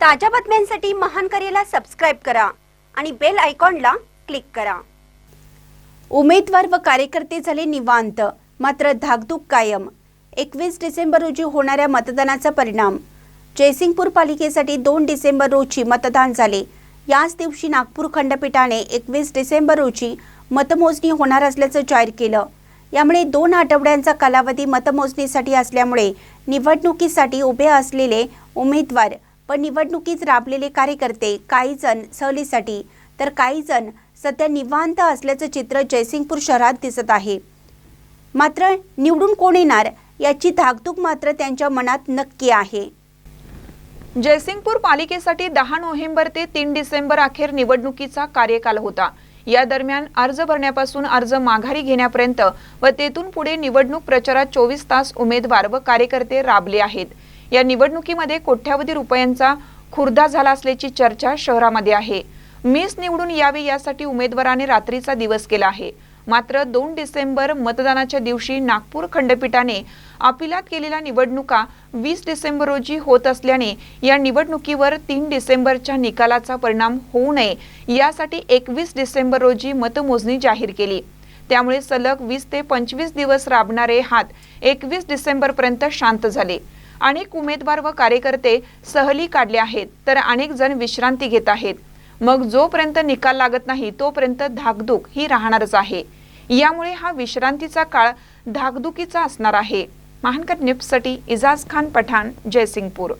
ताज्या बातम्यांसाठी महान करेला सबस्क्राईब करा आणि बेल आयकॉनला क्लिक करा. उमेदवार व कार्यकर्ते झाले निवांत मात्र धाकधूक कायम. एकवीस डिसेंबर रोजी होणाऱ्या मतदानाचा परिणाम. जयसिंगपूर पालिकेसाठी दोन डिसेंबर रोजी मतदान झाले. याच दिवशी नागपूर खंडपीठाने एकवीस डिसेंबर रोजी मतमोजणी होणार असल्याचं जाहीर केलं. यामुळे दोन आठवड्यांचा कालावधी मतमोजणीसाठी असल्यामुळे निवडणुकीसाठी उभे असलेले उमेदवार पण निवडणुकीत राबलेले कार्यकर्ते काही जण सहलीसाठी तर काही जण सध्या निवांत असल्याचं चित्र जयसिंगपूर शहरात दिसत आहे. मात्र निवडून कोण येणार याची धाकधूक मात्र त्यांच्या मनात नक्की आहे. जयसिंगपूर पालिकेसाठी दहा नोव्हेंबर ते तीन डिसेंबर अखेर निवडणुकीचा कार्यकाल होता. या दरम्यान अर्ज भरण्यापासून अर्ज माघारी घेण्यापर्यंत व तेथून पुढे निवडणूक प्रचारात चोवीस तास उमेदवार व कार्यकर्ते राबले आहेत. या निवडणुकीमध्ये कोट्यावधी रुपयांचा खुर्दा झाला असल्याची चर्चा शहरामध्ये आहे. मीच निवडून यावे यासाठी उमेदवाराने रात्रीचा दिवस केला आहे. मात्र दोन डिसेंबर मतदानाच्या दिवशी नागपूर खंडपीठाने अपिलात केलेल्या निवडणुका वीस डिसेंबर रोजी होत असल्याने या निवडणुकीवर तीन डिसेंबरच्या निकालाचा परिणाम होऊ नये यासाठी एकवीस डिसेंबर रोजी मतमोजणी जाहीर केली. त्यामुळे सलग वीस ते पंचवीस दिवस राबणारे हात एकवीस डिसेंबरपर्यंत शांत झाले. अनेक उमेदवार व कार्यकर्ते सहली काढले आहेत तर अनेक जण विश्रांती घेत आहेत. मग जोपर्यंत निकाल लागत नाही तोपर्यंत धाकधूक ही राहणारच आहे. यामुळे हा विश्रांतीचा काळ धाकधुकीचा असणार आहे. महानकर निप्ससाठी इजाज खान पठाण जयसिंगपूर.